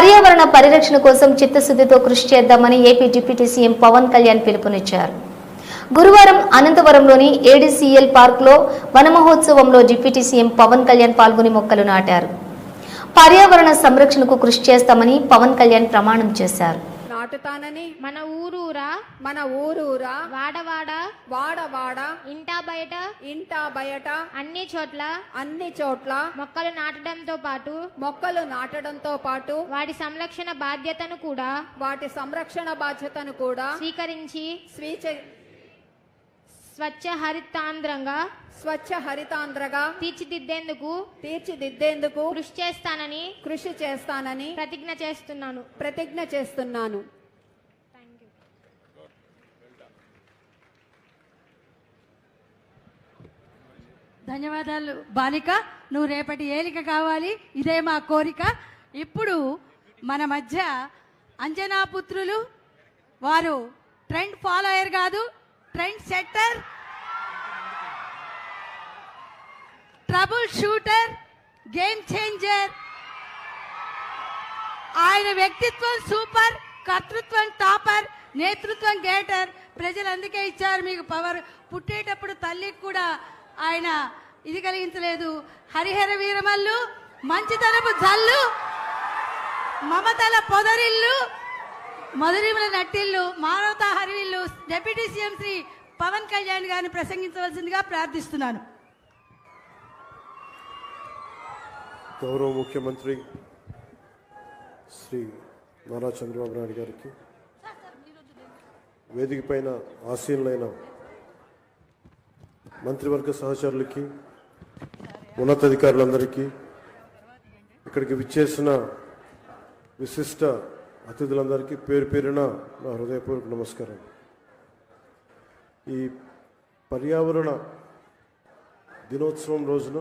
పర్యావరణ పరిరక్షణ కోసం చిత్తశుద్ధితో కృషి చేద్దామని AP deputy CM Pawan Kalyan పిలుపునిచ్చారు. గురువారం అనంతవరంలోని ఏడీసీఎల్ పార్క్లో వనమహోత్సవంలో డిప్యూటీ సీఎం పవన్ కళ్యాణ్ పాల్గొని మొక్కలు నాటారు. పర్యావరణ సంరక్షణకు కృషి చేస్తామని పవన్ కళ్యాణ్ ప్రమాణం చేశారు. నాటుతానని మన ఊరూరా? మన ఊరూరా? వాడవాడ? వాడవాడ? ఇంటా బయట? ఇంట బయట? అన్ని చోట్ల? అన్ని చోట్ల? మొక్కలు నాటడంతో పాటు? మొక్కలు నాటడంతో పాటు? వాటి సంరక్షణ బాధ్యతను కూడా? వాటి సంరక్షణ బాధ్యతను కూడా? స్వీకరించి? స్వీచ స్వచ్ఛ హరితాంధ్రంగా? స్వచ్ఛ హరితాంధ్రగా? తీర్చిదిద్దేందుకు? తీర్చిదిద్దేందుకు? కృషి చేస్తానని? కృషి చేస్తానని? ప్రతిజ్ఞ చేస్తున్నాను. ప్రతిజ్ఞ చేస్తున్నాను. ధన్యవాదాలు. బాలిక నువ్వు రేపటి ఏలిక కావాలి. ఇదే మా కోరిక. ఇప్పుడు మన మధ్య అంజనా పుత్రులు వారు ట్రెండ్ ఫాలోయర్ కాదు trend setter troubleshooter game changer. ఆయన వ్యక్తిత్వం సూపర్ కర్తృత్వం టాపర్ నేతృత్వం గేటర్ ప్రజలు అందుకే ఇచ్చారు మీకు పవర్. పుట్టేటప్పుడు తల్లికి కూడా ఆయన ఇది కలిగించలేదు. హరిహర వీరమల్లు మంచితనపు జల్లు మమతల పొదరిల్లు మధురిమల నట్టిల్లు మానవతా హరివిల్లు డిప్యూటీ సీఎం శ్రీ పవన్ కళ్యాణ్ గారిని ప్రసంగించవలసిందిగా ప్రార్థిస్తున్నాను. గౌరవ ముఖ్యమంత్రి శ్రీ నారా చంద్రబాబు నాయుడు గారికి వేదిక పైన ఆసీనులైన మంత్రివర్గ సహచరులకి ఉన్నతాధికారులందరికీ ఇక్కడికి విచ్చేసిన విశిష్ట అతిథులందరికీ పేరు పేరున నా హృదయపూర్వక నమస్కారం. ఈ పర్యావరణ దినోత్సవం రోజున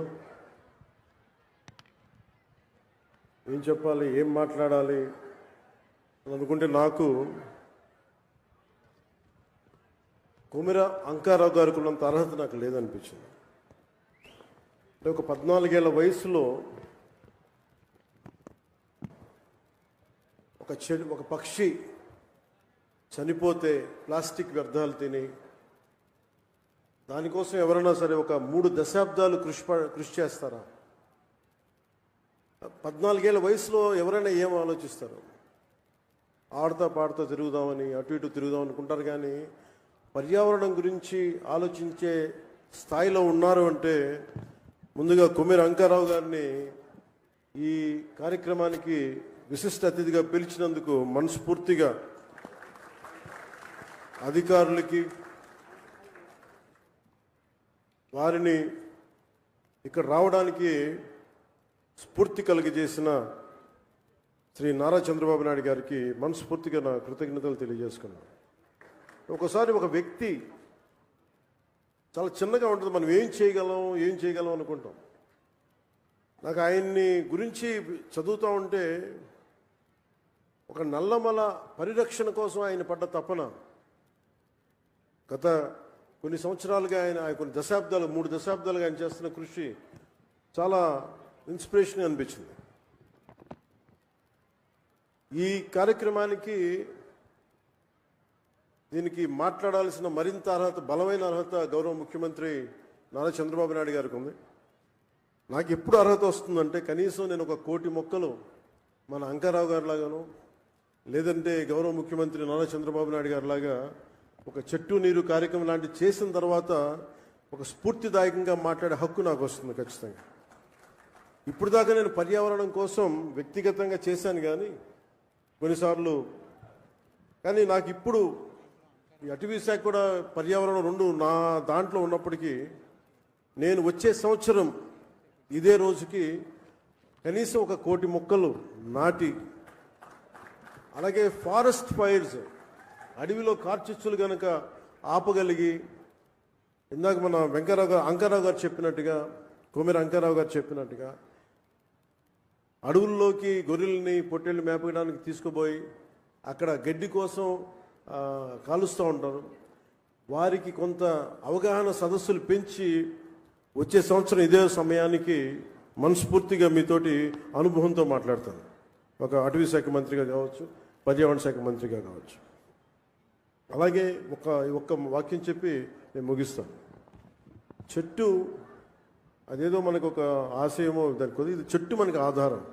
ఏం చెప్పాలి ఏం మాట్లాడాలి అని అనుకుంటే నాకు కుమిర అంకారావు గారికి ఉన్నంత అర్హత నాకు లేదనిపించింది. అంటే ఒక పద్నాలుగేళ్ళ వయసులో ఒక చెడు ఒక పక్షి చనిపోతే ప్లాస్టిక్ వ్యర్థాలు తిని దానికోసం ఎవరైనా సరే ఒక మూడు దశాబ్దాలు కృషి కృషి చేస్తారా? పద్నాలుగేళ్ళ వయసులో ఎవరైనా ఏం ఆలోచిస్తారు? ఆడుతా పాడుతూ తిరుగుదామని అటు ఇటు తిరుగుదాం అనుకుంటారు కానీ పర్యావరణం గురించి ఆలోచించే స్థాయిలో ఉన్నారు అంటే ముందుగా కొమ్మి రంకారావు గారిని ఈ కార్యక్రమానికి విశిష్ట అతిథిగా పిలిచినందుకు మనస్ఫూర్తిగా అధికారులకి వారిని ఇక్కడ రావడానికి స్ఫూర్తి కలిగజేసిన శ్రీ నారా చంద్రబాబు నాయుడు గారికి మనస్ఫూర్తిగా నా కృతజ్ఞతలు తెలియజేసుకున్నాను. ఒకసారి ఒక వ్యక్తి చాలా చిన్నగా ఉంటుంది. మనం ఏం చేయగలం ఏం చేయగలం అనుకుంటాం. నాకు ఆయన్ని గురించి చదువుతూ ఉంటే ఒక నల్లమల పరిరక్షణ కోసం ఆయన పడ్డ తపన గత కొన్ని సంవత్సరాలుగా ఆయన కొన్ని దశాబ్దాలు మూడు దశాబ్దాలుగా ఆయన చేస్తున్న కృషి చాలా ఇన్స్పిరేషన్ అనిపించింది. ఈ కార్యక్రమానికి దీనికి మాట్లాడాల్సిన మరింత అర్హత బలమైన అర్హత గౌరవ ముఖ్యమంత్రి నారా చంద్రబాబు నాయుడు గారికి ఉంది. నాకు ఎప్పుడు అర్హత వస్తుందంటే కనీసం నేను ఒక కోటి మొక్కలు మన అంకారావు గారిలాగాను లేదంటే గౌరవ ముఖ్యమంత్రి నారా చంద్రబాబు నాయుడు గారిలాగా ఒక చెట్టు నీరు కార్యక్రమం లాంటివి చేసిన తర్వాత ఒక స్ఫూర్తిదాయకంగా మాట్లాడే హక్కు నాకు వస్తుంది ఖచ్చితంగా. ఇప్పుడు దాకా నేను పర్యావరణం కోసం వ్యక్తిగతంగా చేశాను కానీ కొన్నిసార్లు కానీ నాకు ఇప్పుడు అటవీ శాఖ కూడా పర్యావరణం రెండు నా దాంట్లో ఉన్నప్పటికీ నేను వచ్చే సంవత్సరం ఇదే రోజుకి కనీసం ఒక కోటి మొక్కలు నాటి అలాగే ఫారెస్ట్ ఫైర్స్ అడవిలో కార్చిచ్చులు కనుక ఆపగలిగి ఇందాక మన వెంకరావు గారు అంకారావు గారు చెప్పినట్టుగా కోమెర అంకారావు గారు చెప్పినట్టుగా అడవుల్లోకి గొర్రెల్ని పొట్టెళ్ళు మేపడానికి తీసుకుపోయి అక్కడ గడ్డి కోసం కాలుస్తూ ఉంటారు. వారికి కొంత అవగాహన సదస్సులు పెంచి వచ్చే సంవత్సరం ఇదే సమయానికి మనస్ఫూర్తిగా మీతోటి అనుభవంతో మాట్లాడతాను. ఒక అటవీ శాఖ మంత్రిగా కావచ్చు పర్యావరణ శాఖ మంత్రిగా కావచ్చు. అలాగే ఒక ఒక్క వాక్యం చెప్పి నేను ముగిస్తాను. చెట్టు అదేదో మనకు ఒక ఆశయమో దానికి ఇది చెట్టు మనకు ఆధారం.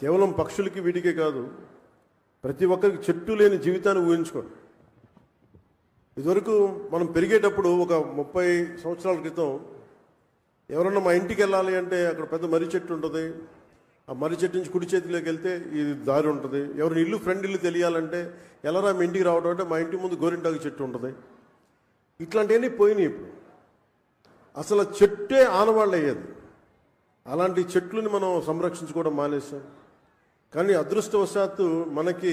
కేవలం పక్షులకి వీటికే కాదు ప్రతి ఒక్కరికి చెట్టు లేని జీవితాన్ని ఊహించుకోండి ఇదివరకు మనం పెరిగేటప్పుడు ఒక ముప్పై సంవత్సరాల క్రితం ఎవరన్నా మా ఇంటికి వెళ్ళాలి అంటే అక్కడ పెద్ద మర్రి చెట్టు ఉంటుంది. ఆ మర్రి చెట్టు నుంచి కుడి చేతిలోకి వెళ్తే ఇది దారి ఉంటుంది. ఎవరిని ఇల్లు ఫ్రెండ్ ఇల్లు తెలియాలంటే ఎలారా మీ ఇంటికి రావడం అంటే మా ఇంటి ముందు గోరింటాకు చెట్టు ఉంటుంది. ఇట్లాంటివన్నీ పోయినాయి ఇప్పుడు. అసలు చెట్టే ఆనవాళ్ళు అయ్యేది అలాంటి చెట్లని మనం సంరక్షించుకోవడం మానేసాం కానీ అదృష్టవశాత్తు మనకి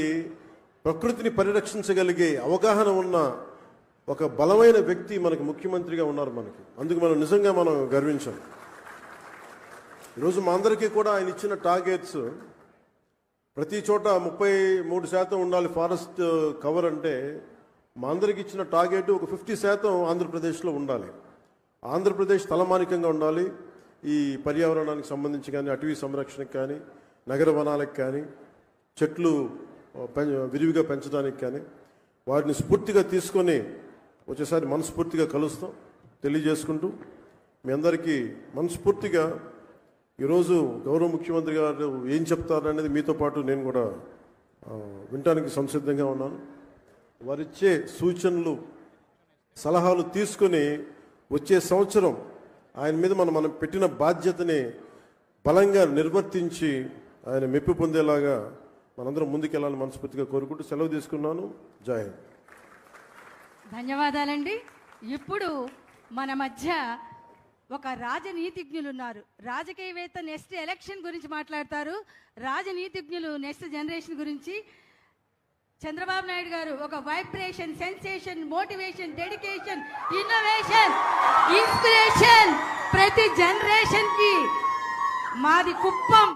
ప్రకృతిని పరిరక్షించగలిగే అవగాహన ఉన్న ఒక బలమైన వ్యక్తి మనకి ముఖ్యమంత్రిగా ఉన్నారు మనకి. అందుకు మనం నిజంగా మనం గర్వించాం. ఈరోజు మా అందరికీ కూడా ఆయన ఇచ్చిన టార్గెట్స్ ప్రతి చోట ముప్పై మూడు శాతం ఉండాలి ఫారెస్ట్ కవర్ అంటే మా అందరికి ఇచ్చిన టార్గెట్ ఒక ఫిఫ్టీ శాతం ఆంధ్రప్రదేశ్లో ఉండాలి. ఆంధ్రప్రదేశ్ తలమానికంగా ఉండాలి. ఈ పర్యావరణానికి సంబంధించి కానీ అటవీ సంరక్షణకు కానీ నగర వనాలకు కానీ చెట్లు విరివిగా పెంచడానికి కానీ వాటిని స్ఫూర్తిగా తీసుకొని వచ్చేసారి మనస్ఫూర్తిగా కలుస్తాం తెలియజేసుకుంటూ మీ అందరికీ మనస్ఫూర్తిగా ఈరోజు గౌరవ ముఖ్యమంత్రి గారు ఏం చెప్తారనేది మీతో పాటు నేను కూడా వినటానికి సంసిద్ధంగా ఉన్నాను. వారిచ్చే సూచనలు సలహాలు తీసుకొని వచ్చే సంవత్సరం ఆయన మీద మనం మనం పెట్టిన బాధ్యతని బలంగా నిర్వర్తించి ఆయన మెప్పు పొందేలాగా మనందరం ముందుకెళ్ళాలని మనస్ఫూర్తిగా కోరుకుంటూ సెలవు తీసుకున్నాను. జై ధన్యవాదాలండి. ఇప్పుడు మన మధ్య ఒక రాజనీతిజ్ఞులు ఉన్నారు రాజకీయవేత్త నెక్స్ట్ ఎలక్షన్ గురించి మాట్లాడతారు. రాజనీతిజ్ఞులు నెక్స్ట్ జనరేషన్ గురించి. చంద్రబాబు నాయుడు గారు ఒక vibration sensation motivation dedication innovation inspiration ప్రతి జనరేషన్కి మాది కుప్పం.